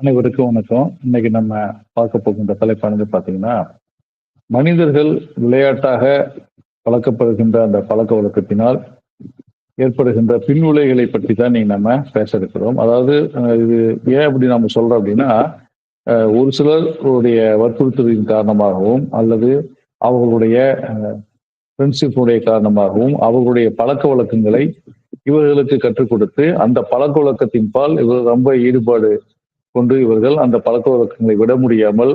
அனைவருக்கும் வணக்கம். இன்னைக்கு நம்ம பார்க்க போகின்ற தலைப்பானது பார்த்தீங்கன்னா மனிதர்கள் விளையாட்டாக பழக்கப்படுகின்ற அந்த பழக்க வழக்கத்தினால் ஏற்படுகின்ற பின்விளைகளை பற்றி தான் நீங்க நம்ம பேச இருக்கிறோம் அதாவது இது ஏன் அப்படி நம்ம சொல்றோம் அப்படின்னா ஒரு சிலருடைய வற்புறுத்தலின் காரணமாகவும் அல்லது அவர்களுடைய ஃப்ரெண்ட்ஷிப்புடைய காரணமாகவும் அவர்களுடைய பழக்க வழக்கங்களை இவர்களுக்கு கற்றுக் கொடுத்து அந்த பழக்க வழக்கத்தின் பால் இவர் ரொம்ப ஈடுபாடு கொண்டு இவர்கள் அந்த பழக்க வழக்கங்களை விட முடியாமல்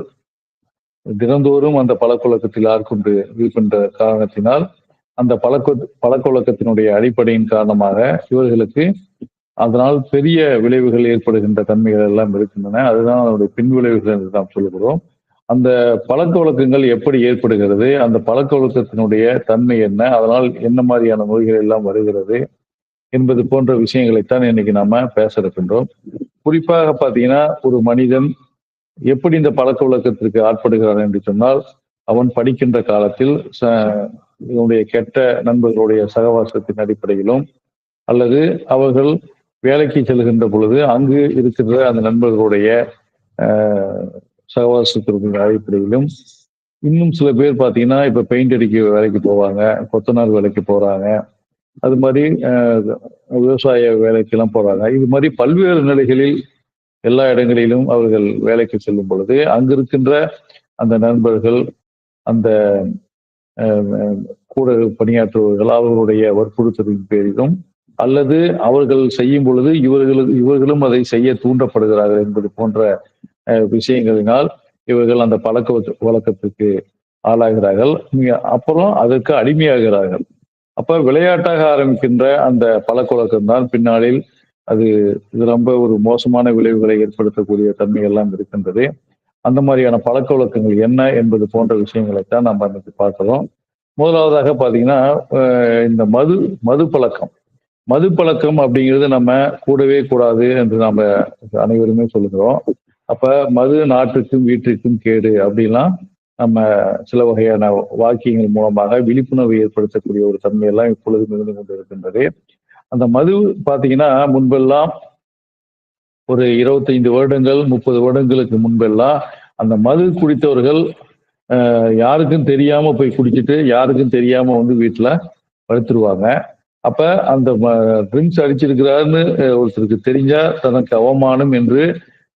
தினந்தோறும் அந்த பழக்க வழக்கத்தில் ஆட்கொண்டு இருக்கின்ற காரணத்தினால் அந்த பழக்க பழக்க வழக்கத்தினுடைய அடிப்படையின் காரணமாக இவர்களுக்கு அதனால் பெரிய விளைவுகள் ஏற்படுகின்ற தன்மைகள் எல்லாம் இருக்கின்றன. அதுதான் அதனுடைய பின் விளைவுகள் என்று நாம் சொல்லுகிறோம் அந்த பழக்க வழக்கங்கள் எப்படி ஏற்படுகிறது அந்த பழக்க வழக்கத்தினுடைய தன்மை என்ன அதனால் என்ன மாதிரியான நோய்கள் எல்லாம் வருகிறது என்பது போன்ற விஷயங்களைத்தான் இன்னைக்கு நாம பேச இருக்கின்றோம். குறிப்பாக பார்த்தீங்கன்னா ஒரு மனிதன் எப்படி இந்த பழக்க வழக்கத்திற்கு ஆட்படுகிறான் என்று சொன்னால் அவன் படிக்கின்ற காலத்தில் ச- இவனுடைய கெட்ட நண்பர்களுடைய சகவாசத்தின் அடிப்படையிலும் அல்லது அவர்கள் வேலைக்கு செல்கின்ற பொழுது அங்கு இருக்கின்ற அந்த நண்பர்களுடைய சகவாசத்திற்கு அடிப்படையிலும் இன்னும் சில பேர் பார்த்தீங்கன்னா இப்போ பெயிண்ட் அடிக்க வேலைக்கு போவாங்க கொத்தனார் வேலைக்கு போறாங்க அது மாதிரி விவசாய வேலைக்கெல்லாம் போறாங்க. இது மாதிரி பல்வேறு நிலைகளில் எல்லா இடங்களிலும் அவர்கள் வேலைக்கு செல்லும் பொழுது அங்கிருக்கின்ற அந்த நண்பர்கள் அந்த கூட பணியாற்றுபவர்கள் அவர்களுடைய வற்புறுத்தலின் பேரிலும் அல்லது அவர்கள் செய்யும் பொழுது இவர்களும் இவர்களும் அதை செய்ய தூண்டப்படுகிறார்கள் என்பது போன்ற விஷயங்களினால் இவர்கள் அந்த பழக்க வழக்கத்திற்கு வழக்கத்துக்கு ஆளாகிறார்கள். அப்புறம் அதற்கு அடிமையாகிறார்கள். அப்ப விளையாட்டாக ஆரம்பிக்கின்ற அந்த பழக்க தான் பின்னாளில் அது இது ரொம்ப ஒரு மோசமான விளைவுகளை ஏற்படுத்தக்கூடிய தன்மை எல்லாம் இருக்கின்றது. அந்த மாதிரியான பழக்க வழக்கங்கள் என்ன என்பது போன்ற விஷயங்களைத்தான் நம்ம இன்னைக்கு பார்க்கிறோம். முதலாவதாக பார்த்தீங்கன்னா இந்த மது மது பழக்கம். மது பழக்கம் அப்படிங்கிறது நம்ம கூடவே கூடாது என்று நாம அனைவருமே சொல்லுகிறோம். அப்ப மது நாட்டுக்கும் வீட்டிற்கும் கேடு அப்படிலாம் நம்ம சில வகையான வாக்கியங்கள் மூலமாக விழிப்புணர்வு ஏற்படுத்தக்கூடிய ஒரு தன்மையெல்லாம் இப்பொழுது மிகுந்து கொண்டு இருக்கின்றது அந்த மது பார்த்தீங்கன்னா முன்பெல்லாம் ஒரு இருபத்தைந்து வருடங்கள் முப்பது வருடங்களுக்கு முன்பெல்லாம் அந்த மது குடித்தவர்கள் யாருக்கும் தெரியாம போய் குடிச்சிட்டு யாருக்கும் தெரியாம வந்து வீட்டில் படுத்துருவாங்க. அப்ப அந்த ட்ரிங்க்ஸ் அடிச்சிருக்கிறாருன்னு ஒருத்தருக்கு தெரிஞ்சா தனக்கு அவமானம் என்று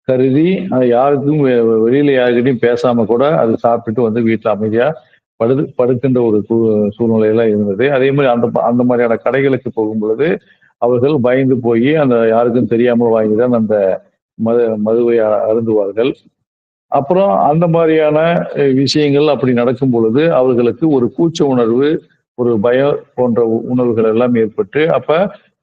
கருதி அதை யாருக்கும் வெ- வெளியில யாருக்கிட்டையும் பேசாம கூட அது சாப்பிட்டுட்டு வந்து வீட்டுல அமைதியா படு படுக்கின்ற ஒரு சூ- சூழ்நிலையெல்லாம் இருந்தது. அதே மாதிரி அந்த அந்த மாதிரியான கடைகளுக்கு போகும் பொழுது அவர்கள் பயந்து போய் அந்த யாருக்கும் தெரியாமல் வாங்கிதான் அந்த மது மதுவை அருந்துவார்கள். அப்புறம் அந்த மாதிரியான விஷயங்கள் அப்படி நடக்கும் பொழுது அவர்களுக்கு ஒரு கூச்ச உணர்வு ஒரு பயம் போன்ற உணர்வுகள் எல்லாம் ஏற்பட்டு அப்ப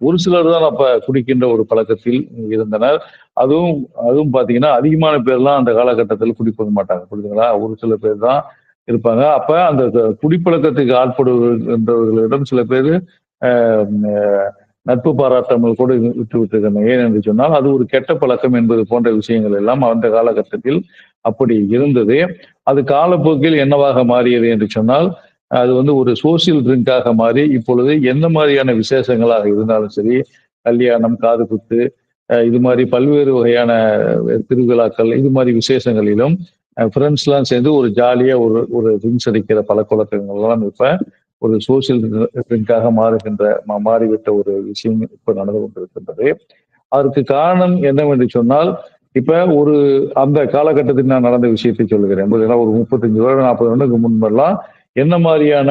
ஒரு சிலர் தான் அப்ப குடிக்கின்ற ஒரு பழக்கத்தில் இருந்தனர். அதுவும் அதுவும் பார்த்தீங்கன்னா அதிகமான பேர்லாம் அந்த காலகட்டத்தில் குடிப்பது மாட்டாங்க. புரியுதுங்களா ஒரு சில பேர் தான் இருப்பாங்க. அப்ப அந்த குடிப்பழக்கத்துக்கு ஆட்படுகின்றவர்களிடம் சில பேர் நட்பு பாராட்டாமல் கூட விட்டு விட்டுருக்கணும் ஏன் என்று சொன்னால் அது ஒரு கெட்ட பழக்கம் என்பது போன்ற விஷயங்கள் எல்லாம் அந்த காலகட்டத்தில் அப்படி இருந்தது. அது காலப்போக்கில் என்னவாக மாறியது என்று சொன்னால் அது வந்து ஒரு சோசியல் ட்ரிங்காக மாறி இப்பொழுது எந்த மாதிரியான விசேஷங்களாக இருந்தாலும் சரி கல்யாணம் காது குத்து இது மாதிரி பல்வேறு வகையான திருவிழாக்கள் இது மாதிரி விசேஷங்களிலும் ஃப்ரெண்ட்ஸ்லாம் சேர்ந்து ஒரு ஜாலியாக ஒரு ஒரு ட்ரிங்க்ஸ் அடிக்கிற பழக்க வழக்கங்கள் எல்லாம் ஒரு சோசியல் ட்ரிங்காக மாறுகின்ற மா- மாறிவிட்ட ஒரு விஷயம் இப்போ நடந்து கொண்டிருக்கின்றது. அதற்கு காரணம் என்னவென்று சொன்னால் இப்ப ஒரு அந்த காலகட்டத்தில் நான் நடந்த விஷயத்தை சொல்லுகிறேன். ஏன்னா ஒரு முப்பத்தஞ்சு வருடம் நாற்பது வருடத்துக்கு முன்பெல்லாம் என்ன மாதிரியான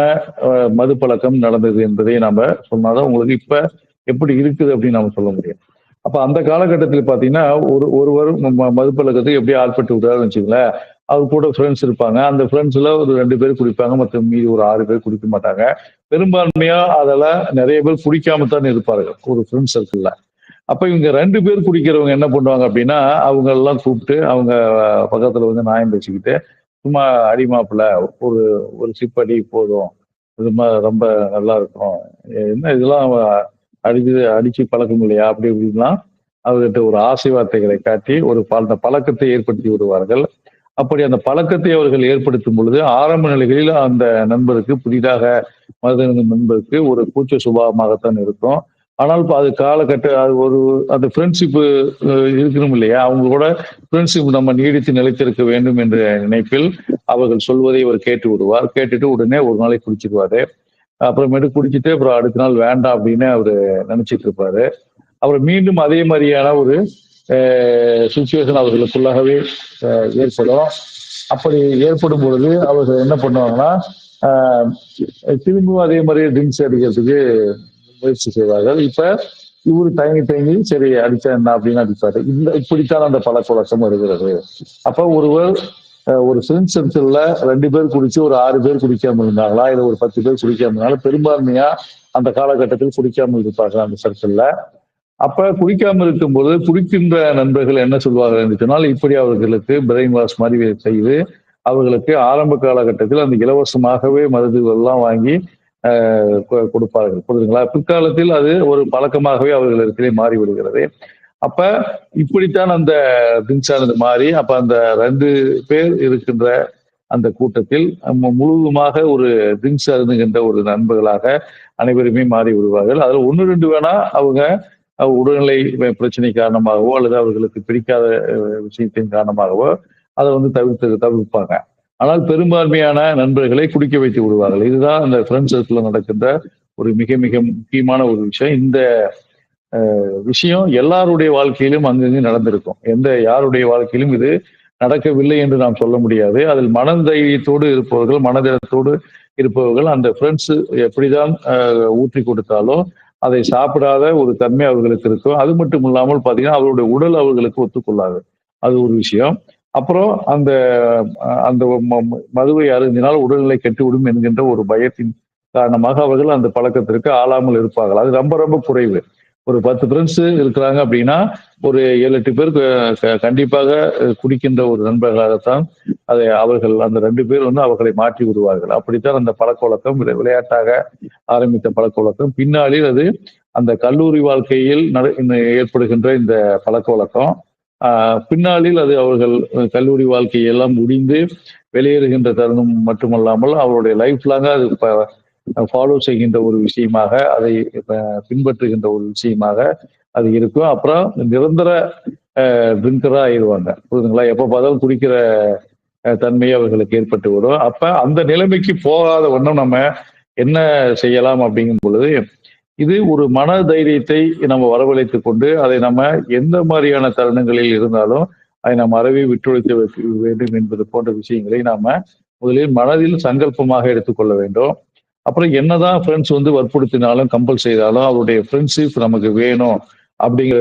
மது பழக்கம் நடந்தது என்பதை நாம சொன்னாதான் உங்களுக்கு இப்ப எப்படி இருக்குது அப்படின்னு நாம சொல்ல முடியும். அப்ப அந்த காலகட்டத்தில் பாத்தீங்கன்னா ஒரு ஒருவர் ம- மது பழக்கத்துக்கு எப்படி ஆட்பட்டு விட்டாருன்னு வச்சுங்களேன் அவர் கூட ஃப்ரெண்ட்ஸ் இருப்பாங்க. அந்த ஃப்ரெண்ட்ஸ்ல ஒரு ரெண்டு பேர் குடிப்பாங்க. மற்ற மீதி ஒரு ஆறு பேர் குடிக்க மாட்டாங்க. பெரும்பான்மையா அதெல்லாம் நிறைய பேர் குடிக்காம தான் இருப்பார்கள். ஒரு ஃப்ரெண்ட்ஸ் சர்க்கிள்ல அப்ப இவங்க ரெண்டு பேர் குடிக்கிறவங்க என்ன பண்ணுவாங்க அப்படின்னா அவங்க எல்லாம் கூப்பிட்டு அவங்க பக்கத்துல வந்து நியாயம் பேசிக்கிட்டு சும்மா அடிமாப்புல ஒரு ஒரு சிப் அடி போதும். இது மாதிரி ரொம்ப நல்லா இருக்கும். என்ன இதெல்லாம் அடிச்சு அடிச்சு பழக்கம் இல்லையா? அப்படி இப்படிலாம் அவர்கிட்ட ஒரு ஆசை வார்த்தைகளை காட்டி ஒரு அந்த பழக்கத்தை ஏற்படுத்தி விடுவார்கள். அப்படி அந்த பழக்கத்தை அவர்கள் ஏற்படுத்தும் பொழுது ஆரம்ப நிலைகளில் அந்த நண்பருக்கு புதிதாக மருதன நண்பருக்கு ஒரு கூச்ச சுபாவமாகத்தான் இருக்கும். ஆனால் அது காலகட்ட அது ஒரு அந்த ஃப்ரெண்ட்ஷிப்பு இருக்கணும் இல்லையா? அவங்க கூட ஃப்ரெண்ட்ஷிப் நம்ம நீடித்து நிலைத்திருக்க வேண்டும் என்ற நினைப்பில் அவர்கள் சொல்வதை அவர் கேட்டு விடுவார். கேட்டுட்டு உடனே ஒரு நாளைக்கு குடிச்சிருவாரு அப்புறமேட்டு குடிச்சிட்டு அப்புறம் அடுத்த நாள் வேண்டாம் அப்படின்னு அவரு நினைச்சிட்டு இருப்பாரு. அப்புறம் மீண்டும் அதே மாதிரியான ஒரு சுச்சுவேஷன் அவர்களுக்குள்ளாகவே ஏற்படும். அப்படி ஏற்படும் பொழுது அவர்கள் என்ன பண்ணுவாங்கன்னா ஆஹ், திரும்பவும் அதே மாதிரியே ட்ரிங்க்ஸ் அடிக்கிறதுக்கு முயற்சி செய்வார்கள். இப்ப இவரு தயங்கி தயங்கி சரி அடிச்சா என்ன அப்படின்னு அடிப்பாரு. இந்த இப்படித்தான் அந்த பழக்க வழக்கம் வருகிறது. அப்ப ஒருவர் ஒரு ஃப்ரெண்ட்ஸ் சர்க்கிள்ல ரெண்டு பேர் குடிச்சு ஒரு ஆறு பேர் குடிக்காம இருந்தாங்களா? இல்லை ஒரு பத்து பேர் குடிக்காம இருந்தாலும் பெரும்பான்மையா அந்த காலகட்டத்தில் குடிக்காமல் இருப்பாங்க அந்த சர்க்கிள்ல அப்ப குடிக்காம இருக்கும்போது குடிக்கின்ற நண்பர்கள் என்ன சொல்வார்கள் என்று சொன்னால் இப்படி அவர்களுக்கு பிரெயின் வாஷ் மாதிரி செய்து அவர்களுக்கு ஆரம்ப காலகட்டத்தில் அந்த இலவசமாகவே மருந்துகள் எல்லாம் வாங்கி ஆஹ் கொ- கொடுப்பார்கள். புரியுதுங்களா? பிற்காலத்தில் அது ஒரு பழக்கமாகவே அவர்களிடத்திலே மாறி விடுகிறது அப்ப இப்படித்தான் அந்த ட்ரிங்க்ஸானது மாறி அப்ப அந்த ரெண்டு பேர் இருக்கின்ற அந்த கூட்டத்தில் முழுவதுமாக ஒரு ட்ரிங்க்ஸ் அருந்துகின்ற ஒரு நண்பர்களாக அனைவருமே மாறி விடுவார்கள். அதில் ஒன்று ரெண்டு வேணா அவங்க உடல்நிலை பிரச்சனை காரணமாகவோ அல்லது அவர்களுக்கு பிடிக்காத விஷயத்தின் காரணமாகவோ அதை வந்து தவிர்த்து தவிர்ப்பாங்க. ஆனால் பெரும்பான்மையான நண்பர்களை குடிக்க வைத்து விடுவார்கள். இதுதான் அந்த ஃப்ரெண்ட்ஸ் சர்க்கிள் நடக்கின்ற ஒரு மிக மிக முக்கியமான ஒரு விஷயம். இந்த விஷயம் எல்லாருடைய வாழ்க்கையிலும் அங்கங்கே நடந்திருக்கும். எந்த யாருடைய வாழ்க்கையிலும் இது நடக்கவில்லை என்று நாம் சொல்ல முடியாது. அதில் மனதைரியத்தோடு இருப்பவர்கள் மனதிடத்தோடு இருப்பவர்கள் அந்த ஃப்ரெண்ட்ஸ் எப்படிதான் ஊற்றி கொடுத்தாலும் அதை சாப்பிடாத ஒரு தன்மை அவர்களுக்கு இருக்கும். அது மட்டும் இல்லாமல் பார்த்தீங்கன்னா அவருடைய உடல் அவர்களுக்கு ஒத்துக்கொள்ளாது. அது ஒரு விஷயம். அப்புறம் அந்த அந்த ம- மதுவை அருந்தினால் உடல்நிலை கெட்டுவிடும் என்கின்ற ஒரு பயத்தின் காரணமாக அவர்கள் அந்த பழக்கத்திற்கு ஆளாமல் இருப்பார்கள். அது ரொம்ப ரொம்ப குறைவு. ஒரு பத்து ஃப்ரெண்ட்ஸ் இருக்கிறாங்க அப்படின்னா ஒரு ஏழு எட்டு பேர் க- கண்டிப்பாக குடிக்கின்ற ஒரு நண்பர்களாகத்தான் அதை அவர்கள் அந்த ரெண்டு பேர் வந்து அவர்களை மாற்றி விடுவார்கள். அப்படித்தான் அந்த பழக்க வழக்கம் விளையாட்டாக ஆரம்பித்த பழக்க வழக்கம் பின்னாளில் அது அந்த கல்லூரி வாழ்க்கையில் நட- ஏற்படுகின்ற இந்த பழக்க வழக்கம் பின்னாளில் அது அவர்கள் கல்லூரி வாழ்க்கையெல்லாம் முடிந்து வெளியேறுகின்ற தருணம் மட்டுமல்லாமல் அவருடைய லைஃப் லாங்காக அது ஃபாலோ செய்கின்ற ஒரு விஷயமாக அதை பின்பற்றுகின்ற ஒரு விஷயமாக அது இருக்கும். அப்புறம் நிரந்தர ட்ரிங்கராக ஆயிடுவாங்க. புரியுதுங்களா? எப்ப பார்த்தாலும் குடிக்கிற தன்மையை தன்மை அவர்களுக்கு ஏற்பட்டு வரும். அப்ப அந்த நிலைமைக்கு போகாத வண்ணம் நம்ம என்ன செய்யலாம் அப்படிங்கும் பொழுது இது ஒரு மன தைரியத்தை நம்ம வரவழைத்துக் கொண்டு அதை நம்ம எந்த மாதிரியான தருணங்களில் இருந்தாலும் அதை நம்ம அறவே விட்டுழைத்து வைக்க வேண்டும் என்பது போன்ற விஷயங்களை நாம முதலில் மனதில் சங்கல்பமாக எடுத்துக்கொள்ள வேண்டும். அப்புறம் என்னதான் ஃப்ரெண்ட்ஸ் வந்து வற்புறுத்தினாலும் கம்பல் செய்தாலும் அவருடைய ஃப்ரெண்ட்ஷிப் நமக்கு வேணும் அப்படிங்கிற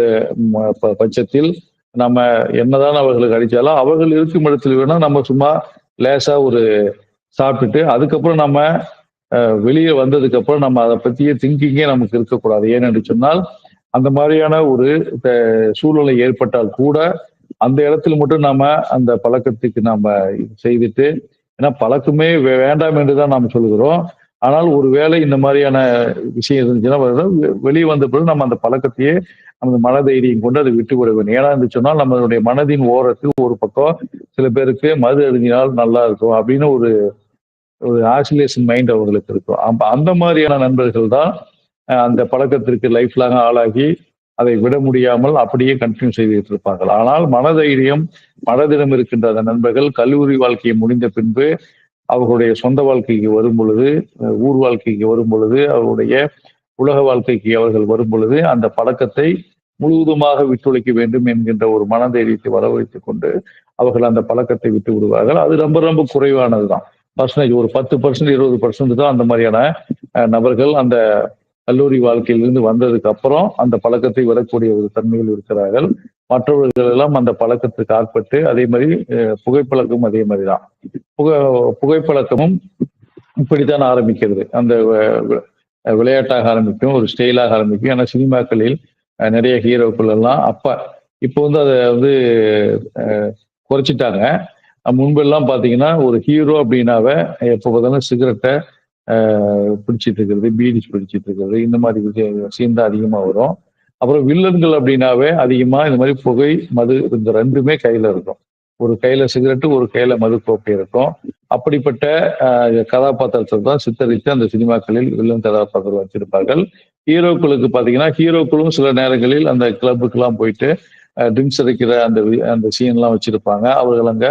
ம- பட்சத்தில் நம்ம என்னதான் அவர்களுக்கு அடித்தாலும் அவர்கள் இருக்கும் இடத்துல வேணா நம்ம சும்மா லேசா ஒரு சாப்பிட்டுட்டு அதுக்கப்புறம் நம்ம வெளியே வந்ததுக்கு அப்புறம் நம்ம அதை பற்றியே திங்கிங்கே நமக்கு இருக்கக்கூடாது. ஏன்னு சொன்னால் அந்த மாதிரியான ஒரு சூழ்நிலை ஏற்பட்டால் கூட அந்த இடத்துல மட்டும் நாம அந்த பழக்கத்துக்கு நாம செய்துட்டு ஏன்னா பழக்கமே வே- வேண்டாம் என்று தான் நாம் சொல்கிறோம் ஆனால் ஒருவேளை இந்த மாதிரியான விஷயம் இருந்துச்சுன்னா வெ- வெளியே வந்த பிறகு நம்ம அந்த பழக்கத்தையே நமது மனதைரியம் கொண்டு அதை விட்டு விட வேண்டும். ஏன்னா என்று சொன்னால் நம்மளுடைய மனதின் ஓரத்தில் ஒரு பக்கம் சில பேருக்கு மது அருந்தினால் நல்லா இருக்கும் அப்படின்னு ஒரு ஒரு ஆசிலேஷன் மைண்ட் அவர்களுக்கு இருக்கும். அப்ப அந்த மாதிரியான நண்பர்கள் தான் அந்த பழக்கத்திற்கு லைஃப் லாங் ஆளாகி அதை விட முடியாமல் அப்படியே கண்டினியூ செய்துட்டு இருப்பார்கள். ஆனால் மனதைரியம் மனதிடம் இருக்கின்ற அந்த நண்பர்கள் கல்லூரி வாழ்க்கையை முடிந்த பின்பு அவர்களுடைய சொந்த வாழ்க்கைக்கு வரும் பொழுது ஊர் வாழ்க்கைக்கு வரும் பொழுது அவருடைய உலக வாழ்க்கைக்கு அவர்கள் வரும் பொழுது அந்த பழக்கத்தை முழுவதுமாக விட்டுழைக்க வேண்டும் என்கின்ற ஒரு மனதைரியத்தை வரவழைத்துக் கொண்டு அவர்கள் அந்த பழக்கத்தை விட்டு விடுவார்கள். அது ரொம்ப ரொம்ப குறைவானதுதான். பர்சன்டேஜ் ஒரு பத்து பர்சன்ட் இருபது பர்சன்ட் தான் அந்த மாதிரியான அஹ், நபர்கள் அந்த கல்லூரி வாழ்க்கையிலிருந்து வந்ததுக்கு அப்புறம் அந்த பழக்கத்தை விடக்கூடிய ஒரு தன்மையில் இருக்கிறார்கள். மற்றவர்கள் எல்லாம் அந்த பழக்கத்துக்கு ஆட்பட்டு அதே மாதிரி புகைப்பழக்கமும் அதே மாதிரி தான். புகை புகைப்பழக்கமும் இப்படித்தான் ஆரம்பிக்கிறது. அந்த விளையாட்டாக ஆரம்பிக்கும் ஒரு ஸ்டைலாக ஆரம்பிக்கும். ஏன்னா சினிமாக்களில் நிறைய ஹீரோக்கள் எல்லாம் அப்ப இப்போ வந்து அதை வந்து குறைச்சிட்டாங்க. முன்பெல்லாம் பார்த்தீங்கன்னா ஒரு ஹீரோ அப்படின்னாவே எப்போ பார்த்தாலும் சிகரெட்டை பிடிச்சிட்டு இருக்கிறது பீடிச்சு பிடிச்சிட்டு இருக்கிறது இந்த மாதிரி சீன் தான் அதிகமாக வரும். அப்புறம் வில்லன்கள் அப்படின்னாவே அதிகமாக இந்த மாதிரி புகை மது இந்த ரெண்டுமே கையில் இருக்கும். ஒரு கையில் சிகரெட்டு ஒரு கையில் மது கோப்பை இருக்கும். அப்படிப்பட்ட கதாபாத்திரத்தை தான் சித்தரித்து அந்த சினிமாக்களில் வில்லன் கதாபாத்திரம் வச்சிருப்பார்கள். ஹீரோக்களுக்கு பார்த்தீங்கன்னா ஹீரோக்களும் சில நேரங்களில் அந்த கிளப்புக்கெல்லாம் போயிட்டு ட்ரிங்க்ஸ் அடிக்கிற அந்த அந்த சீன்லாம் வச்சிருப்பாங்க. அவர்கள் அங்கே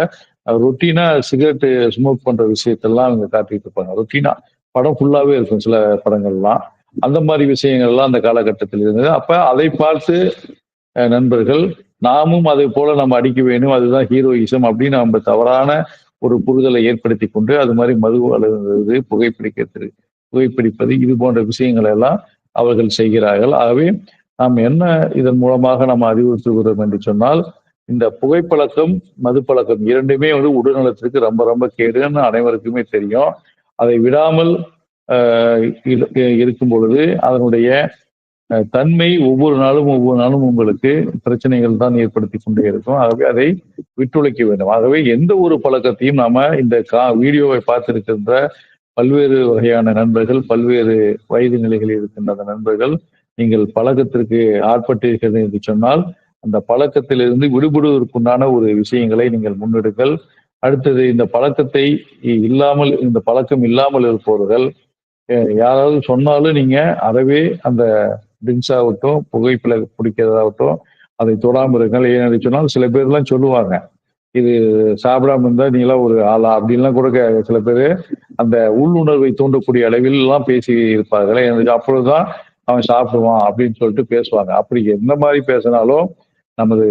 ரொட்டீனா சிகரெட்டு ஸ்மோக் பண்ற விஷயத்தெல்லாம் அவங்க காட்டிட்டு இருப்பாங்க. ரொட்டீனா படம் ஃபுல்லாவே இருக்கும் சில படங்கள்லாம். அந்த மாதிரி விஷயங்கள்லாம் அந்த காலகட்டத்தில் இருந்தது. அப்ப அதை பார்த்து நண்பர்கள் நாமும் அதை போல நம்ம அடிக்க வேணும் அதுதான் ஹீரோயிசம் அப்படின்னு நம்ம தவறான ஒரு புரிதலை ஏற்படுத்தி கொண்டு அது மாதிரி மது அழுகிறது புகைப்பிடிக்கிறது புகைப்பிடிப்பது இது போன்ற விஷயங்களை எல்லாம் அவர்கள் செய்கிறார்கள். ஆகவே நாம் என்ன இதன் மூலமாக நாம் அறிவுறுத்துகிறோம் என்று சொன்னால் இந்த புகைப்பழக்கம் மது பழக்கம் இரண்டுமே வந்து உடல்நலத்திற்கு ரொம்ப ரொம்ப கேடுன்னு அனைவருக்குமே தெரியும். அதை விடாமல் இருக்கும் பொழுது அதனுடைய தன்மை ஒவ்வொரு நாளும் ஒவ்வொரு நாளும் உங்களுக்கு பிரச்சனைகள் தான் ஏற்படுத்தி கொண்டே இருக்கும். ஆகவே அதை விட்டுழைக்க வேண்டும். ஆகவே எந்த ஒரு பழக்கத்தையும் நாம இந்த கா வீடியோவை பார்த்திருக்கின்ற பல்வேறு வகையான நண்பர்கள் பல்வேறு வயது நிலைகளில் இருக்கின்ற அந்த நண்பர்கள் நீங்கள் பழக்கத்திற்கு ஆட்பட்டீர்கள் என்று சொன்னால் அந்த பழக்கத்திலிருந்து விடுபடுவதற்குண்டான ஒரு விஷயங்களை நீங்கள் முன்னெடுங்கள். அடுத்தது இந்த பழக்கத்தை இல்லாமல் இந்த பழக்கம் இல்லாமல் இருப்பவர்கள் யாராவது சொன்னாலும் நீங்க அறவே அந்த ட்ரிங்க்ஸ் ஆகட்டும் புகைப்பில பிடிக்கிறதாகட்டும் அதை தொடாமல் இருங்கள். ஏன்னு சொன்னால் சில பேர்லாம் சொல்லுவாங்க. இது சாப்பிடாம இருந்தா நீங்களாம் ஒரு ஆளா? அப்படின்லாம் கூட சில பேர் அந்த உள்ளுணர்வை தூண்டக்கூடிய அளவில் எல்லாம் பேசி இருப்பார்கள். எனக்கு அப்பொழுதுதான் அவன் சாப்பிடுவான் அப்படின்னு சொல்லிட்டு பேசுவாங்க. அப்படி எந்த மாதிரி பேசினாலும் நமது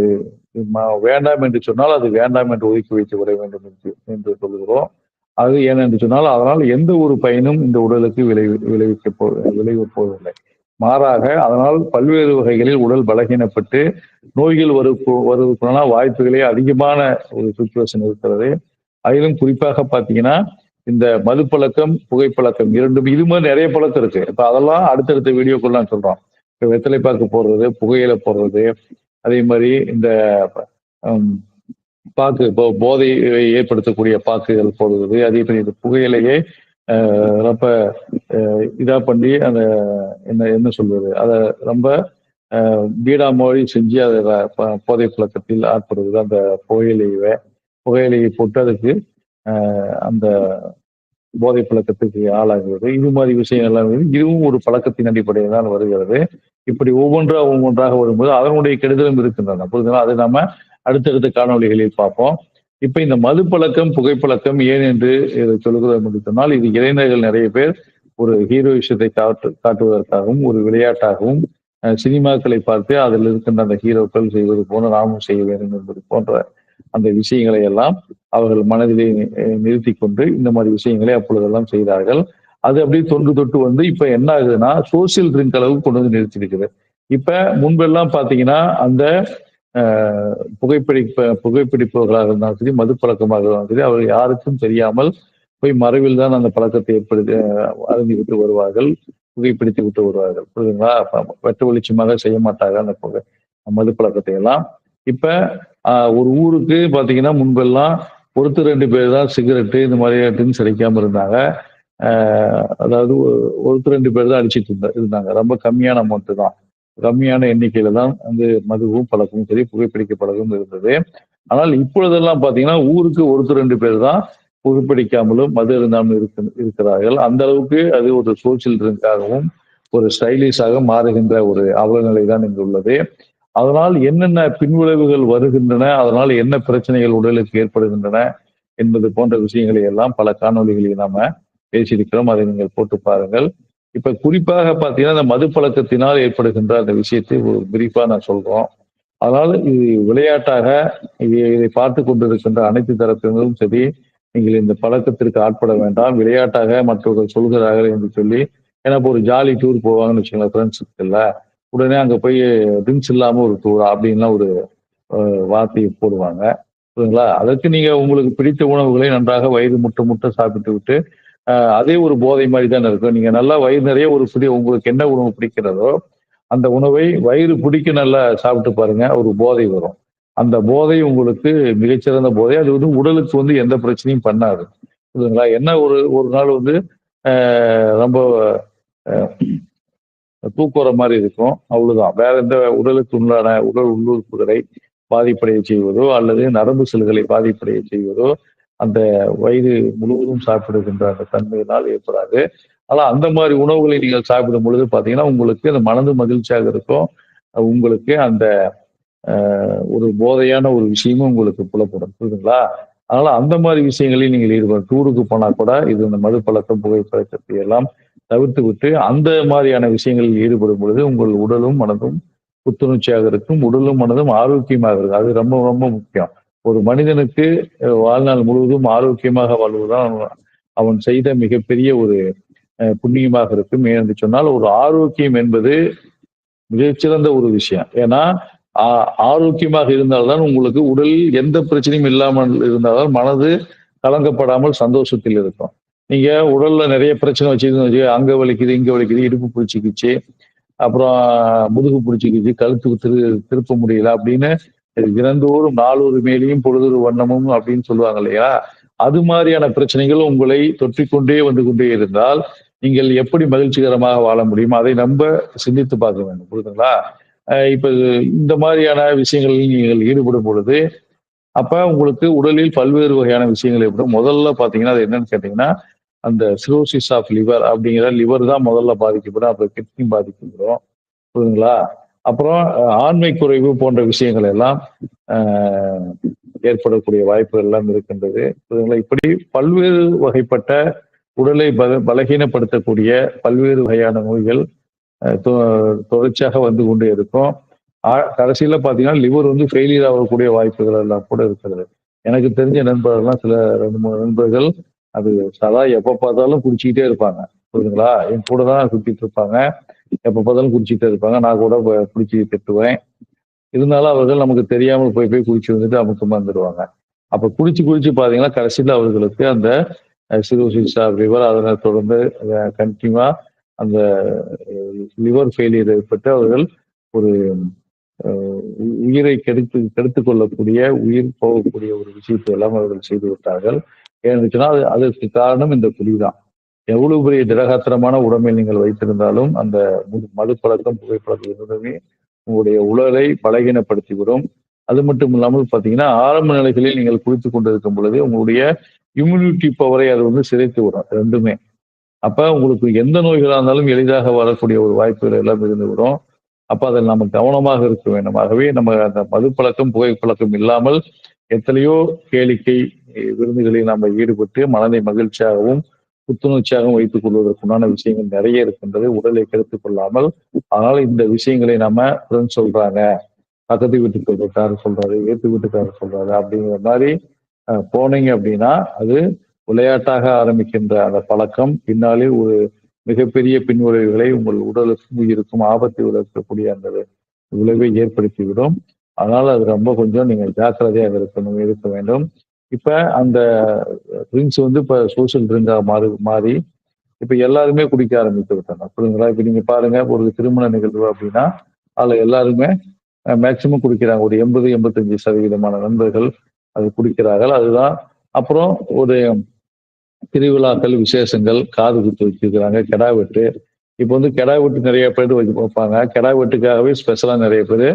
வேண்டாம் என்று சொன்னால் அது வேண்டாம் என்று ஒதுக்கி வைத்து விட வேண்டும் என்று என்று சொல்லுகிறோம். அது ஏனென்று சொன்னால் அதனால் எந்த ஒரு பயனும் இந்த உடலுக்கு விளைவி விளைவிக்க போ விளைவு போவதில்லை. மாறாக அதனால் பல்வேறு வகைகளில் உடல் பலகீனப்பட்டு நோய்கள் வரு வருவதுக்குள்ளான வாய்ப்புகளே அதிகமான ஒரு சுச்சுவேஷன் இருக்கிறது. அதிலும் குறிப்பாக பார்த்தீங்கன்னா இந்த மது பழக்கம் புகைப்பழக்கம் இரண்டும் இது மாதிரி நிறைய பழக்கம் இருக்கு. இப்போ அதெல்லாம் அடுத்தடுத்த வீடியோக்குள்ள சொல்றோம். இப்போ வெத்தலை பாக்கு போடுறது புகையில போடுறது அதே மாதிரி இந்த பாக்கு இப்போ போதை ஏற்படுத்தக்கூடிய பாக்குகள் போடுவது அதே மாதிரி இந்த புகையிலையே ரொம்ப இதா பண்ணி அந்த என்ன என்ன சொல்வது அதை ரொம்ப பீடா மொழி செஞ்சு அதை போதை பழக்கத்தில் ஆட்படுவது அந்த புகையிலையை புகையிலையை போட்டு அதுக்கு அந்த போதை பழக்கத்துக்கு ஆளாகிறது. இது மாதிரி விஷயங்கள்லாம் இதுவும் ஒரு பழக்கத்தின் அடிப்படையில் தான் வருகிறது. இப்படி ஒவ்வொன்றாக ஒவ்வொன்றாக வரும்போது அதனுடைய கெடுதலும் இருக்கின்றன. புரியுதுங்களா? அது நம்ம அடுத்தடுத்த காணொலிகளில் பார்ப்போம். இப்ப இந்த மது பழக்கம் புகைப்பழக்கம் ஏன் என்று இதை சொல்கிறோம் என்று சொன்னால் இது இளைஞர்கள் நிறைய பேர் ஒரு ஹீரோ விஷயத்தை காட்டு காட்டுவதற்காகவும் ஒரு விளையாட்டாகவும் சினிமாக்களை பார்த்து அதில் இருக்கின்ற அந்த ஹீரோக்கள் செய்வது போல நாமும் செய்ய வேண்டும் என்பது போன்ற அந்த விஷயங்களை எல்லாம் அவர்கள் மனதிலே நிறுத்தி கொண்டு இந்த மாதிரி விஷயங்களை அப்பொழுதெல்லாம் செய்தார்கள். அது அப்படியே தொன்று தொட்டு வந்து இப்ப என்ன ஆகுதுன்னா சோசியல் ட்ரிங்க் அளவுக்கு கொண்டு வந்து நிறுத்திருக்குது இப்ப முன்பெல்லாம் பாத்தீங்கன்னா அந்த புகைப்பிடிப்ப புகைப்பிடிப்பவர்களாக இருந்தாலும் சரி மது பழக்கமாக இருந்தாலும் சரி அவர்கள் யாருக்கும் தெரியாமல் போய் மறைவில் தான் அந்த பழக்கத்தை ஏற்படுத்தி அருந்தி விட்டு வருவார்கள் புகைப்பிடித்து விட்டு வருவார்கள். புரியுதுங்களா? வெட்ட வெளிச்சமாக செய்ய மாட்டாங்க அந்த புகை மது பழக்கத்தை எல்லாம். இப்ப ஒரு ஊருக்கு பாத்தீங்கன்னா முன்பெல்லாம் ஒருத்தர் ரெண்டு பேர் தான் சிகரெட்டு இந்த மாதிரி ட்ரிங்க்ஸ் அடிக்காம இருந்தாங்க. அதாவது ஒருத்தர் ரெண்டு பேர் தான் அடிச்சிட்டு இருந்தா இருந்தாங்க. ரொம்ப கம்மியான அமௌண்ட் தான். கம்மியான எண்ணிக்கையில தான் வந்து மதுவும் பழக்கமும் சரி புகைப்பிடிக்க பழக்கமும் இருந்தது. ஆனால் இப்பொழுதெல்லாம் பாத்தீங்கன்னா ஊருக்கு ஒருத்தர் ரெண்டு பேர் தான் புகைப்பிடிக்காமலும் மது இருந்தாலும் இருக்கு இருக்கிறார்கள். அந்த அளவுக்கு அது ஒரு சோசியல் ட்ரிங்காகவும் ஒரு ஸ்டைலிஷாக மாறுகின்ற ஒரு அவலநிலை தான் இங்கு உள்ளது. அதனால் என்னென்ன பின்விளைவுகள் வருகின்றன அதனால் என்ன பிரச்சனைகள் உடலுக்கு ஏற்படுகின்றன என்பது போன்ற விஷயங்களை எல்லாம் பல காணொலிகளில் நாம பேசியிருக்கிறோம். அதை நீங்கள் போட்டு பாருங்கள். இப்ப குறிப்பாக பார்த்தீங்கன்னா இந்த மது பழக்கத்தினால் ஏற்படுகின்ற அந்த விஷயத்தை ஒரு நான் சொல்றோம். அதனால இது விளையாட்டாக இதை பார்த்து கொண்டிருக்கின்ற அனைத்து தரப்பினரும் சரி நீங்கள் இந்த பழக்கத்திற்கு ஆட்பட வேண்டாம். விளையாட்டாக மற்றவர்கள் சொல்கிறார்கள் என்று சொல்லி ஏன்னா இப்போ ஒரு ஜாலி டூர் போவாங்கன்னு வச்சுக்கோங்களேன் ஃப்ரெண்ட்ஸுக்குல்ல உடனே அங்கே போய் ட்ரிங்க்ஸ் இல்லாமல் ஒரு டூர் அப்படின்லாம் ஒரு வார்த்தையை போடுவாங்க. சரிங்களா அதற்கு நீங்கள் உங்களுக்கு பிடித்த உணவுகளை நன்றாக வயிறு முட்டை முட்டை சாப்பிட்டு விட்டு அதே ஒரு போதை மாதிரி தானே இருக்கும் நீங்க நல்லா வயிறு நிறைய ஒரு பிடி உங்களுக்கு என்ன உணவு பிடிக்கிறதோ அந்த உணவை வயிறு பிடிக்க நல்லா சாப்பிட்டு பாருங்க ஒரு போதை வரும். அந்த போதை உங்களுக்கு மிகச்சிறந்த போதை. அது வந்து உடலுக்கு வந்து எந்த பிரச்சனையும் பண்ணாது. புரியுதுங்களா? என்ன ஒரு ஒரு நாள் வந்து ரொம்ப தூக்குற மாதிரி இருக்கும். அவ்வளவுதான். வேற எந்த உடலுக்கு உண்டான உடல் உள்ளுறுப்புகளை பாதிப்படைய செய்வதோ அல்லது நரம்பு செல்களை பாதிப்படைய செய்வதோ அந்த வயது முழுவதும் சாப்பிடுகின்ற அந்த தன்மையினால் ஏற்படாது. ஆனால் அந்த மாதிரி உணவுகளை நீங்கள் சாப்பிடும் பொழுது பார்த்தீங்கன்னா உங்களுக்கு அந்த மனது மகிழ்ச்சியாக இருக்கும். உங்களுக்கு அந்த ஒரு போதையான ஒரு விஷயமும் உங்களுக்கு புலப்படும். புரியுதுங்களா? அதனால அந்த மாதிரி விஷயங்களையும் நீங்கள் ஈடுபடும் டூருக்கு போனா கூட இது இந்த மது பழக்கம் புகைப்பழக்கத்தை எல்லாம் தவிர்த்து விட்டு அந்த மாதிரியான விஷயங்களில் ஈடுபடும் பொழுது உங்கள் உடலும் மனதும் புத்துணர்ச்சியாக இருக்கும். உடலும் மனதும் ஆரோக்கியமாக இருக்கும். அது ரொம்ப ரொம்ப முக்கியம். ஒரு மனிதனுக்கு வாழ்நாள் முழுவதும் ஆரோக்கியமாக வாழ்வதுதான் அவன் செய்த மிகப்பெரிய ஒரு புண்ணியமாக இருக்கும். ஏனென்று சொன்னால் ஒரு ஆரோக்கியம் என்பது மிகச்சிறந்த ஒரு விஷயம். ஏன்னா ஆரோக்கியமாக இருந்தால்தான் உங்களுக்கு உடலில் எந்த பிரச்சனையும் இல்லாமல் இருந்தால்தான் மனது கலங்கப்படாமல் சந்தோஷத்தில் இருக்கும். நீங்க உடல்ல நிறைய பிரச்சனை வச்சிருந்து அங்க வலிக்குது இங்க வலிக்குது இடுப்பு பிடிச்சிக்கிச்சு அப்புறம் முதுகு பிடிச்சிக்கிச்சு கழுத்துக்கு திரு திருப்ப முடியல அப்படின்னு தினந்தோறும் நாளொரு மேலேயும் பொழுதொரு வண்ணமும் அப்படின்னு சொல்லுவாங்க இல்லையா? அது மாதிரியான பிரச்சனைகள் உங்களை தொற்றிக்கொண்டே வந்து கொண்டே இருந்தால் நீங்கள் எப்படி மகிழ்ச்சிகரமாக வாழ முடியும்? அதை நம்ம சிந்தித்து பார்க்க வேண்டும். புரியுதுங்களா? இப்ப இந்த மாதிரியான விஷயங்களில் நீங்கள் ஈடுபடும் பொழுது அப்ப உங்களுக்கு உடலில் பல்வேறு வகையான விஷயங்கள் ஏற்படும். முதல்ல பாத்தீங்கன்னா அது என்னன்னு கேட்டீங்கன்னா அந்த சிரோசிஸ் ஆஃப் லிவர் அப்படிங்கிற லிவர் தான் முதல்ல பாதிக்கப்படும். அப்புறம் கிட்னி பாதிக்கப்படும். புரியுதுங்களா? அப்புறம் ஆண்மை குறைவு போன்ற விஷயங்கள் எல்லாம் ஏற்படக்கூடிய வாய்ப்புகள் எல்லாம் இருக்கின்றது. இப்படி பல்வேறு வகைப்பட்ட உடலை பல பலகீனப்படுத்தக்கூடிய பல்வேறு வகையான நோய்கள் தொடர்ச்சியாக வந்து கொண்டே இருக்கும். கடைசியில பாத்தீங்கன்னா லிவர் வந்து ஃபெயிலியர் ஆகக்கூடிய வாய்ப்புகள் எல்லாம் கூட இருக்கிறது. எனக்கு தெரிஞ்ச நண்பர்கள்லாம் சில ரெண்டு மூணு நண்பர்கள் அது சதா எப்ப பார்த்தாலும் குடிச்சிக்கிட்டே இருப்பாங்க. புரியுதுங்களா? என் கூட தான் சுத்திட்டு இருப்பாங்க. எப்ப பார்த்தாலும் குடிச்சிட்டு இருப்பாங்க. நான் கூட குடிச்சு திட்டுவேன். இருந்தாலும் அவர்கள் நமக்கு தெரியாமல் போய் போய் குடிச்சு வந்துட்டு அமுக்கமா வந்துடுவாங்க அப்ப குடிச்சு குடிச்சு பாத்தீங்கன்னா கடைசியில் அவர்களுக்கு அந்த சிரோசிஸ் லிவர் அதனை தொடர்ந்து கண்டினியூவா அந்த லிவர் ஃபெயிலியர் ஏற்பட்டு அவர்கள் ஒரு உயிரை கெடுத்து கெடுத்து கொள்ளக்கூடிய உயிர் போகக்கூடிய ஒரு விஷயத்தை எல்லாம் அவர்கள் செய்து விட்டார்கள். ஏன்னு அது அதற்கு காரணம் இந்த குடிதான் எவ்வளவு பெரிய திரகாத்திரமான உடம்பை நீங்கள் வைத்திருந்தாலும் அந்த மது பழக்கம் புகைப்பழக்கம் இருந்ததுமே உங்களுடைய உடலை பலகீனப்படுத்திவிடும். அது மட்டும் இல்லாமல் பார்த்தீங்கன்னா ஆரம்ப நிலைகளில் நீங்கள் குளித்து கொண்டிருக்கும் பொழுது உங்களுடைய இம்யூனிட்டி பவரை அது வந்து சிதைத்து விடும் ரெண்டுமே. அப்ப உங்களுக்கு எந்த நோய்களாக இருந்தாலும் எளிதாக வரக்கூடிய ஒரு வாய்ப்புகள் எல்லாம் இருந்து விடும். அப்ப அதில் நம்ம கவனமாக இருக்க வேண்டும். ஆகவே நம்ம அந்த மது பழக்கம் புகைப்பழக்கம் இல்லாமல் எத்தனையோ கேளிக்கை விருந்துகளில் நம்ம ஈடுபட்டு மனதை மகிழ்ச்சியாகவும் புத்துணர்ச்சியாகவும் வைத்துக் கொள்வதற்குண்டான விஷயங்கள் நிறைய இருக்கின்றது. உடலை கெடுத்துக் கொள்ளாமல். ஆனால் இந்த விஷயங்களை நம்ம ஃப்ரெண்ட்ஸ் சொல்றாங்க. பக்கத்து வீட்டுக்காரர் சொல்றாரு ஏத்து வீட்டுக்காரர் சொல்றாரு அப்படிங்கிற மாதிரி போனீங்க அப்படின்னா அது விளையாட்டாக ஆரம்பிக்கின்ற அந்த பழக்கம். பின்னாலே ஒரு மிகப்பெரிய பின்விளைவுகளை உங்கள் உடலுக்கும் உயிருக்கும் ஆபத்தை விளக்கக்கூடிய அந்த விளைவை ஏற்படுத்திவிடும். அதனால அது ரொம்ப கொஞ்சம் நீங்கள் ஜாக்கிரதையாக இருக்கணும் இருக்க வேண்டும். இப்ப அந்த ட்ரிங்க்ஸ் வந்து இப்ப சோசியல் ட்ரிங்கா மாறி மாறி இப்ப எல்லாருமே குடிக்க ஆரம்பித்து விட்டாங்க. புரியுங்களா இப்ப நீங்க பாருங்க ஒரு திருமண நிகழ்வு அப்படின்னா அதுல எல்லாருமே மேக்சிமம் குடிக்கிறாங்க. ஒரு எண்பது எண்பத்தஞ்சு சதவீதமான நண்பர்கள் அது குடிக்கிறார்கள். அதுதான் அப்புறம் ஒரு திருவிழாக்கள் விசேஷங்கள் காது குத்து வச்சிருக்கிறாங்க கெடா வெட்டு. இப்போ வந்து கெடா வெட்டு நிறைய பேர் வச்சு வைப்பாங்க கெடா வெட்டுக்காகவே ஸ்பெஷலாக நிறைய பேர்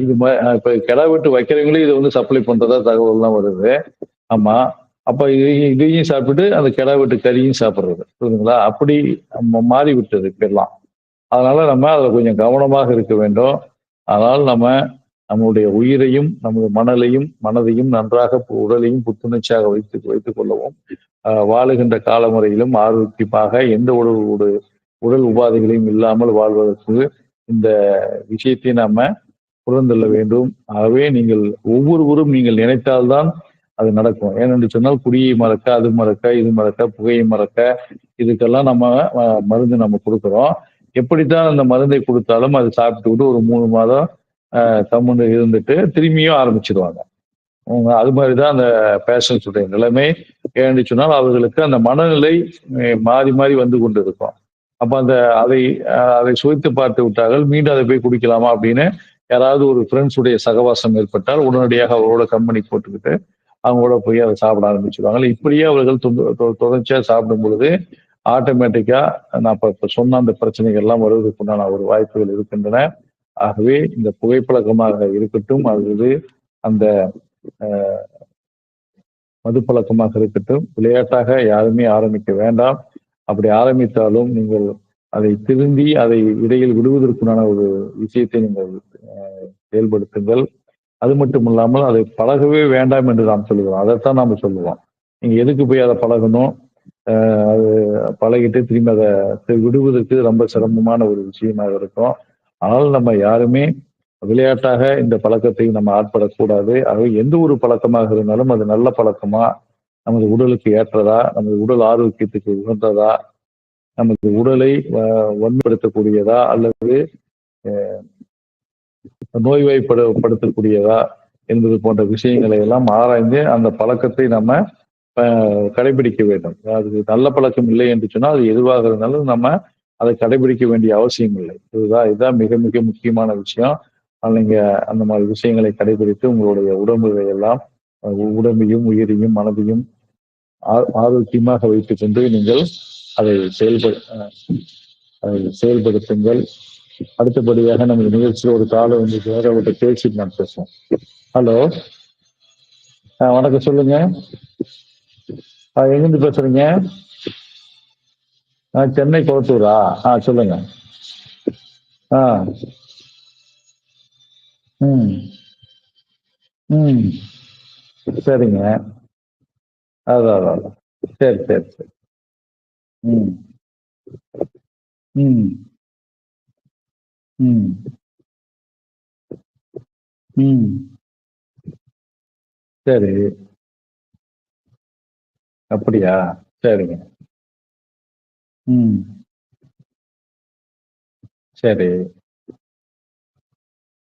இது இப்போ கிடா வெட்டு வைக்கிறவங்களே இதை வந்து சப்ளை பண்றதா தகவல்லாம் வருது. ஆமா. அப்ப இதையும் சாப்பிட்டு அந்த கிடா வெட்டு கறியும் சாப்பிட்றது. புரியுதுங்களா? அப்படி மாறி விட்டது இப்பெல்லாம். அதனால நம்ம அதில் கொஞ்சம் கவனமாக இருக்க வேண்டும். அதனால் நம்ம நம்முடைய உயிரையும் நமது மணலையும் மனதையும் நன்றாக உடலையும் புத்துணர்ச்சியாக வைத்து வைத்துக் கொள்ளவும் வாழுகின்ற காலமுறையிலும் ஆரோக்கியமாக எந்த உடல் உடல் உபாதைகளையும் இல்லாமல் வாழ்வதற்கு இந்த விஷயத்தை நாம புறந்தள்ள வேண்டும். ஆகவே நீங்கள் ஒவ்வொருவரும் நீங்கள் நினைத்தால்தான் அது நடக்கும். ஏனென்று சொன்னால் குடியை மறக்க அது மறக்க இது மறக்க புகையை மறக்க இதுக்கெல்லாம் நம்ம மருந்து நம்ம கொடுக்குறோம். எப்படித்தான் அந்த மருந்தை கொடுத்தாலும் அது சாப்பிட்டுக்கிட்டு ஒரு மூணு மாதம் கம்முன்னு இருந்துட்டு திரும்பியும் ஆரம்பிச்சிருவாங்க. அது மாதிரி தான் அந்த பேஷன்ஸுடைய நிலைமை. ஏன்னு சொன்னால் அவர்களுக்கு அந்த மனநிலை மாறி மாறி வந்து கொண்டு இருக்கும் அப்போ அந்த அதை அதை சுவைத்து பார்த்து விட்டார்கள் மீண்டும் அதை போய் குடிக்கலாமா அப்படின்னு யாராவது ஒரு ஃப்ரெண்ட்ஸுடைய சகவாசம் ஏற்பட்டால் உடனடியாக அவரோட கம்பெனி போட்டுக்கிட்டு அவங்களோட போய் அதை சாப்பிட ஆரம்பிச்சிருவாங்க. இப்படியே அவர்கள் தொடர்ச்சியாக சாப்பிடும் பொழுது ஆட்டோமேட்டிக்கா நான் இப்போ சொன்ன அந்த பிரச்சனைகள் எல்லாம் வருவதற்குண்டான ஒரு வாய்ப்புகள் இருக்கின்றன. ஆகவே இந்த புகைப்பழக்கமாக இருக்கட்டும் அல்லது அந்த மது பழக்கமாக இருக்கட்டும் விளையாட்டாக யாருமே ஆரம்பிக்க வேண்டாம். அப்படி ஆரம்பித்தாலும் நீங்கள் அதை திருந்தி அதை இடையில் விடுவதற்குண்டான ஒரு விஷயத்தை நீங்கள் செயல்படுத்துங்கள். அது மட்டும் இல்லாமல் அதை பழகவே வேண்டாம் என்று நாம் சொல்லுவோம் அதைத்தான் நாம் சொல்லுவோம். நீங்க எதுக்கு போய் அதை பழகணும்? அது பழகிட்டு திரும்பி அதை விடுவதற்கு ரொம்ப சிரமமான ஒரு விஷயமாக இருக்கும். ஆனால் நம்ம யாருமே விளையாட்டாக இந்த பழக்கத்தை நம்ம ஆட்படக்கூடாது. ஆகவே எந்த ஒரு பழக்கமாக இருந்தாலும் அது நல்ல பழக்கமா? நமது உடலுக்கு ஏற்றதா? நமது உடல் ஆரோக்கியத்துக்கு உகந்ததா? நமது உடலை வன்படுத்தக்கூடியதா அல்லது நோய்வாய்ப்படுத்தக்கூடியதா என்பது போன்ற விஷயங்களை எல்லாம் ஆராய்ந்து அந்த பழக்கத்தை நம்ம கடைபிடிக்க வேண்டும். அது நல்ல பழக்கம் இல்லை என்று சொன்னால் அது எதுவாக இருந்தாலும் நம்ம அதை கடைபிடிக்க வேண்டிய அவசியம் இல்லை. இதுதான் இதுதான் மிக மிக முக்கியமான விஷயம். நீங்க அந்த மாதிரி விஷயங்களை கடைபிடித்து உங்களுடைய உடம்புகளை எல்லாம் உடம்பையும் உயிரையும் மனதையும் ஆ- ஆரோக்கியமாக வைத்துக் கொண்டு நீங்கள் அதை செயல்பட அதை செயல்படுத்துங்கள். அடுத்தபடியாக நமது நிகழ்ச்சியில் ஒரு காலை வந்து வேற ஒரு பேசிட்டு நான் பேசுவோம். ஹலோ. வணக்கம் சொல்லுங்க. ஆ, எங்கிருந்து பேசுறீங்க? ஆ, சென்னை கொளத்தூரா ஆ சொல்லுங்க. ஆ. ம். ம். சரிங்க. அதான் அதான். சரி சரி சரி. ம். ம். ம். ம். சரி. அப்படியா? சரிங்க ம். சரி.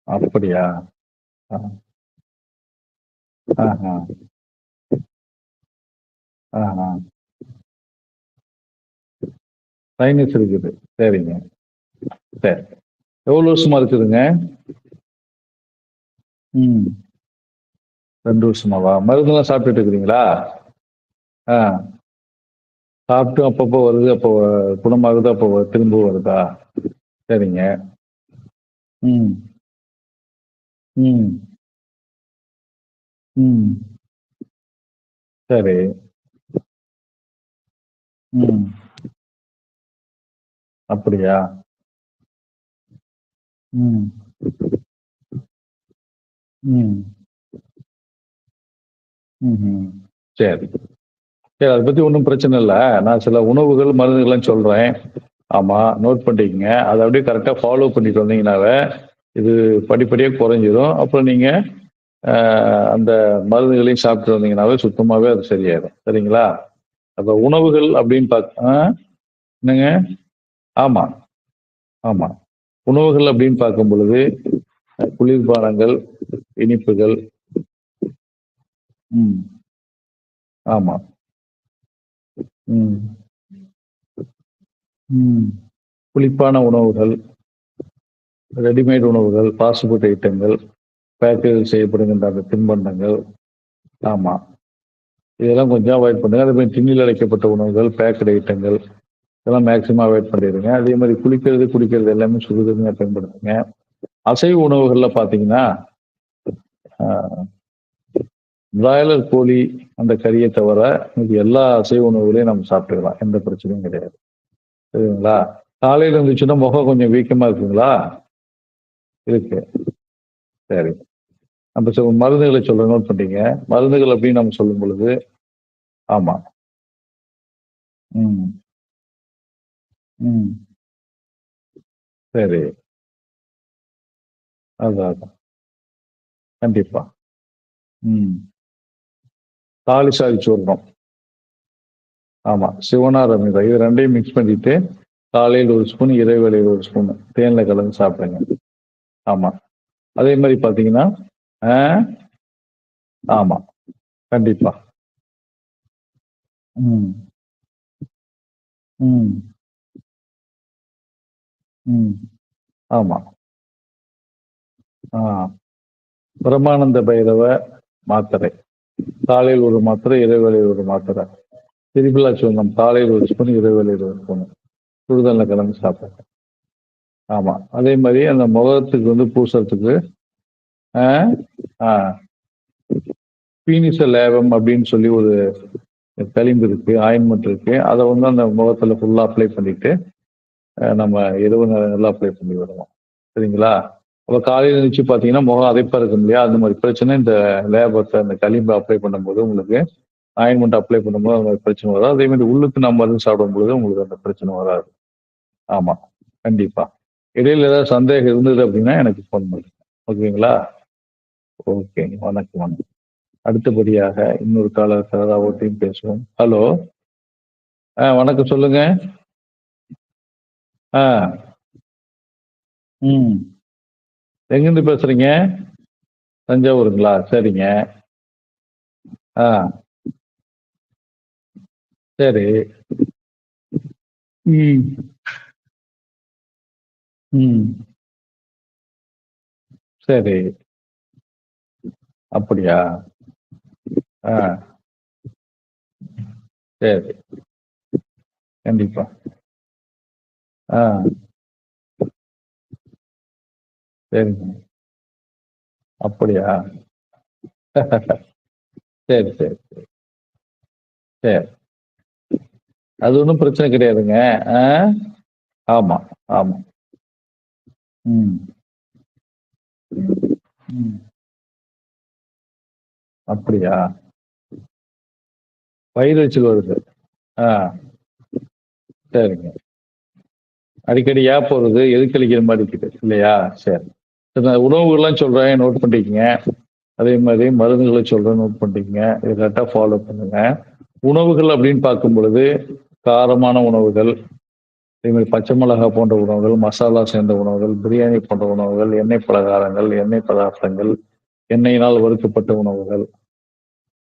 அப்படியா? ஆ. ஆஹா. ஆஹா. சைனஸ் இருக்குது சரிங்க. சரி. எவ்வளோ வருஷமா இருக்குதுங்க? ம். ரெண்டு வருஷமாவா? மருந்தெல்லாம் சாப்பிட்டுட்டு இருக்கிறீங்களா? ஆ. சாப்பிட்டு அப்பப்போ வருது அப்போ குணமாகுது அப்போ திரும்ப வருதா? சரிங்க. ம். ம். ம். சரி. ம். அப்படியா? ம். ம். ம் சரி. சரி அதை பற்றி ஒன்றும் பிரச்சனை இல்லை. நான் சில உணவுகள் மருந்துகள்லாம் சொல்கிறேன் ஆமாம் நோட் பண்ணிக்கங்க. அதை அப்படியே கரெக்டாக ஃபாலோ பண்ணிட்டு வந்தீங்கன்னாவே இது படிப்படியாக குறைஞ்சிரும். அப்புறம் நீங்கள் அந்த மருந்துகளையும் சாப்பிட்டு வந்தீங்கன்னாவே சுத்தமாகவே அது சரியாயிடும் சரிங்களா? அப்போ உணவுகள் அப்படின்னு பார்க்க ஆ? என்னங்க? ஆமாம் ஆமாம் உணவுகள் அப்படின்னு பார்க்கும் பொழுது குளிர்பானங்கள் இனிப்புகள். ம். ஆமாம் ம். ம். புளிப்பான உணவுகள் ரெடிமேட் உணவுகள் ஃபாஸ்ட் ஃபுட் ஐட்டங்கள் பேக்கரியில் செய்யப்படுகின்ற அந்த தின்பண்டங்கள். ஆமாம் இதெல்லாம் கொஞ்சம் அவாய்ட் பண்ணுங்க. அதே மாதிரி டின்னில் அடைக்கப்பட்ட உணவுகள் பேக்கட் ஐட்டங்கள். இதெல்லாம் மேக்சிமம் அவாய்ட் பண்ணிடுங்க. அதே மாதிரி குளிக்கிறது குடிக்கிறது எல்லாமே சுடுதண்ணியாக பயன்படுத்துங்க. அசைவ உணவுகளில் பார்த்தீங்கன்னா பிராய்லர் கோழி அந்த கறியை தவிர இது எல்லா அசைவ உணவுகளையும் நம்ம சாப்பிட்டுக்கலாம். எந்த பிரச்சனையும் கிடையாது. சரிங்களா? காலையில் இருந்துச்சுன்னா முகம் கொஞ்சம் வீக்கமாக இருக்குங்களா? இருக்கு. சரி. நம்ம சில மருந்துகளை சொல்ற நோட் பண்ணிங்க மருந்துகள் அப்படின்னு நம்ம சொல்லும் பொழுது ஆமாம் ம். ம். சரி. அதான் அதான். கண்டிப்பா. ம். தாலிசாரி சூர்ணம். ஆமா சிவனா ரமிதா இது ரெண்டையும் மிக்ஸ் பண்ணிட்டு காலையில் ஒரு ஸ்பூன் இறைவேளையில் ஒரு ஸ்பூன் தேன்ல கலந்து சாப்பிடுங்க. ஆமா. அதே மாதிரி பாத்தீங்கன்னா ஆ, ஆமா. கண்டிப்பா. ம். ம். ம். ஆமா. ஆ. பிரம்மானந்த பைரவ மாத்திரை. காலையில் ஒரு மாத்திரை இடைவேளையில் ஒரு மாத்திரை. திருப்பிலா சொந்தம் காலையில் ஒரு ஸ்பூன் இடைவேளையில் ஒரு ஸ்பூன். சுடுதல்ல கலந்து சாப்பிடுங்க. ஆமா. அதே மாதிரி அந்த முகத்துக்கு வந்து பூசறதுக்கு ஆ ஆ. பீனிச லேவம் அப்படின்னு சொல்லி ஒரு களிம்பு இருக்கு ஆயின்மெண்ட் இருக்கு. அதை வந்து அந்த முகத்துல ஃபுல்லா அப்ளை பண்ணிட்டு நம்ம இரவு நேரங்களில் அப்ளை பண்ணி வருவோம் சரிங்களா? அப்போ காலையில் நிச்சு பார்த்தீங்கன்னா முகம் அதைப்பா இருக்கும் இல்லையா? அந்த மாதிரி பிரச்சனை இந்த லேபத்தை அந்த களிம்பை அப்ளை பண்ணும்போது உங்களுக்கு ஆயின்மெண்ட் அப்ளை பண்ணும்போது அந்த மாதிரி பிரச்சனை வராது. அதே மாதிரி உள்ளுக்கு நம்ம மருந்து சாப்பிடும் பொழுது உங்களுக்கு அந்த பிரச்சனை வராது. ஆமாம் கண்டிப்பாக இடையில ஏதாவது சந்தேகம் இருந்தது அப்படின்னா எனக்கு ஃபோன் பண்ணுங்க. ஓகேங்களா? ஓகே வணக்கம் வணக்கம். அடுத்தபடியாக இன்னொரு காலர் கதாவோட்டையும் பேசுவோம். ஹலோ ஆ வணக்கம் சொல்லுங்கள் ஆ. ம். எங்கேருந்து பேசுறீங்க? தஞ்சாவூருங்களா? சரிங்க. ஆ. சரி. ம். ம். சரி. அப்படியா? ஆ. சரி. கண்டிப்பா. ஆ. சரிங்க அப்படியா? சரி சரி சரி. அது ஒன்றும் பிரச்சனை கிடையாதுங்க. ஆ? ஆமாம் ஆமாம் ம். ம். அப்படியா? வயிறு எரிச்சல் வருது. ஆ. சரிங்க. அடிக்கடி ஏன் போகிறது எதுக்கு அழிக்கிற மாதிரி இருக்குது? இல்லையா? சரி. சரி நான் உணவுகள்லாம் சொல்கிறேன் நோட் பண்ணிக்கங்க. அதே மாதிரி மருந்துகளை சொல்கிறேன் நோட் பண்ணிக்கங்க. இதை கரெக்டாக ஃபாலோ பண்ணுங்க. உணவுகள் அப்படின்னு பார்க்கும் பொழுது காரமான உணவுகள் அதே மாதிரி பச்சை மிளகாய் போன்ற உணவுகள் மசாலா சேர்ந்த உணவுகள் பிரியாணி போன்ற உணவுகள் எண்ணெய் பலகாரங்கள் எண்ணெய் பதார்த்தங்கள் எண்ணெயினால் வறுக்கப்பட்ட உணவுகள்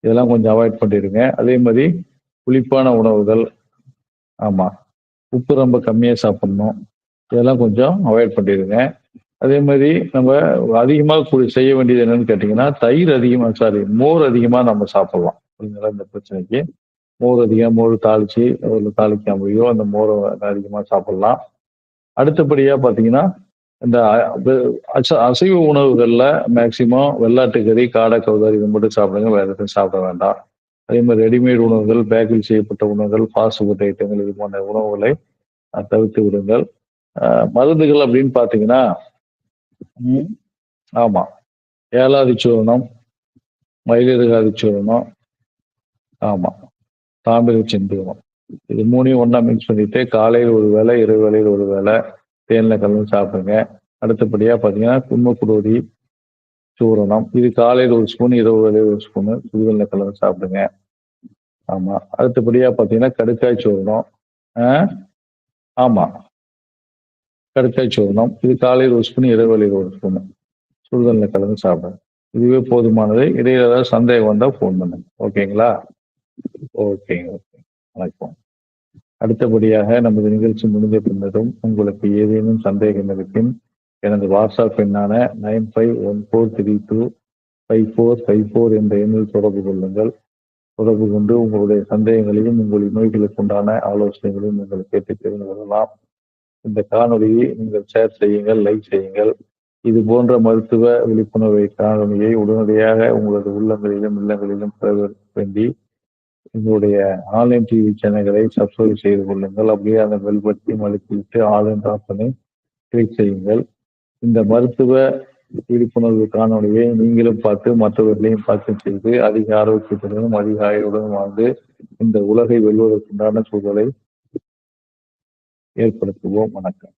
இதெல்லாம் கொஞ்சம் அவாய்ட் பண்ணிடுங்க. அதே மாதிரி புளிப்பான உணவுகள் ஆமாம் உப்பு ரொம்ப கம்மியாக சாப்பிடணும். இதெல்லாம் கொஞ்சம் அவாய்ட் பண்ணிடுங்க. அதே மாதிரி நம்ம அதிகமாக செய்ய வேண்டியது என்னன்னு கேட்டிங்கன்னா தயிர் அதிகமாக சாரி மோர் அதிகமாக நம்ம சாப்பிட்லாம். அப்படிங்கிற இந்த பிரச்சனைக்கு? மோர் அதிகம் மோர் தாளிச்சு ஒரு தாளிக்காமையோ அந்த மோரை அதிகமாக சாப்பிட்லாம். அடுத்தபடியாக பார்த்தீங்கன்னா இந்த அச- அசைவ உணவுகளில் மேக்சிமம் வெள்ளாட்டுக்கறி காடை கௌதாரி இது மட்டும் சாப்பிடுங்க வேறு எதுவும் சாப்பிட வேண்டாம். அதே மாதிரி ரெடிமேட் உணவுகள் பேக்கில் செய்யப்பட்ட உணவுகள் ஃபாஸ்ட் ஃபுட் ஐட்டங்கள் இது போன்ற உணவுகளை தவிர்த்து விடுங்கள். மருந்துகள் அப்படின்னு பார்த்தீங்கன்னா ம், ஆமா. ஏலாதி சூரணம் மயிலிறகாதி சூரணம் ஆமா. தாமிர செந்தூரம். இது மூணையும் ஒன்றா மிக்ஸ் பண்ணிட்டு காலையில் ஒரு வேளை இரவு வேளையில் ஒரு வேளை தேனில் கலந்து சாப்பிடுங்க. அடுத்தபடியாக பார்த்தீங்கன்னா குன்மக்குடோரி சூரணம். இது காலையில் ஒரு ஸ்பூன் இரவு வேளையில் ஒரு ஸ்பூனு சுடுதலில் கலந்து சாப்பிடுங்க. ஆமாம் அடுத்தபடியாக பார்த்தீங்கன்னா கடுக்காய் சூர்ணம் ஆ? ஆமாம் கடுக்காய் சூர்ணம் இது காலையில் ஒரு ஸ்பூன் இரவு வேளையில் ஒரு ஸ்பூனு. சுடுதலில் கலந்து சாப்பிடுங்க இதுவே போதுமானது. இடையில ஏதாவது சந்தேகம் வந்தால் ஃபோன் பண்ணுங்க. ஓகேங்களா? ஓகேங்க ஓகே. வணக்கம். அடுத்தபடியாக நமது நிகழ்ச்சி முடிஞ்ச பின்னரும் உங்களுக்கு ஏதேனும் சந்தேகம் இருப்பின் எனது வாட்ஸ்அப் எண்ணான nine five one four three two five four five four என்ற எண்ணில் தொடர்பு கொள்ளுங்கள். தொடர்பு கொண்டு உங்களுடைய சந்தேகங்களையும் உங்களுடைய நோய்களுக்கு உண்டான ஆலோசனைகளையும் நீங்கள் கேட்டு தெரிந்து கொள்ளலாம் இந்த காணொலியை நீங்கள் ஷேர் செய்யுங்கள் லைக் செய்யுங்கள். இது போன்ற மருத்துவ விழிப்புணர்வை காணொலியை உடனடியாக உங்களது உள்ளங்களிலும் இல்லங்களிலும் பெற வேண்டி எங்களுடைய ஆன்லைன் டிவி சேனல்களை சப்ஸ்கிரைப் செய்து கொள்ளுங்கள். அப்படியே அந்த பெல் பட்டியும் அழுத்திவிட்டு ஆல் ஆப்ஷனை கிளிக் செய்யுங்கள். இந்த மருத்துவ விழிப்புணர்வு காணொலியை நீங்களும் பார்த்து மற்றவர்களையும் பார்த்து செய்து அதிக ஆரோக்கியத்துடனும் அதிக ஆயுளுடன் வாழ்ந்து இந்த உலகை வெல்வதற்குண்டான சூழலை ஏற்படுத்துவோம். வணக்கம்.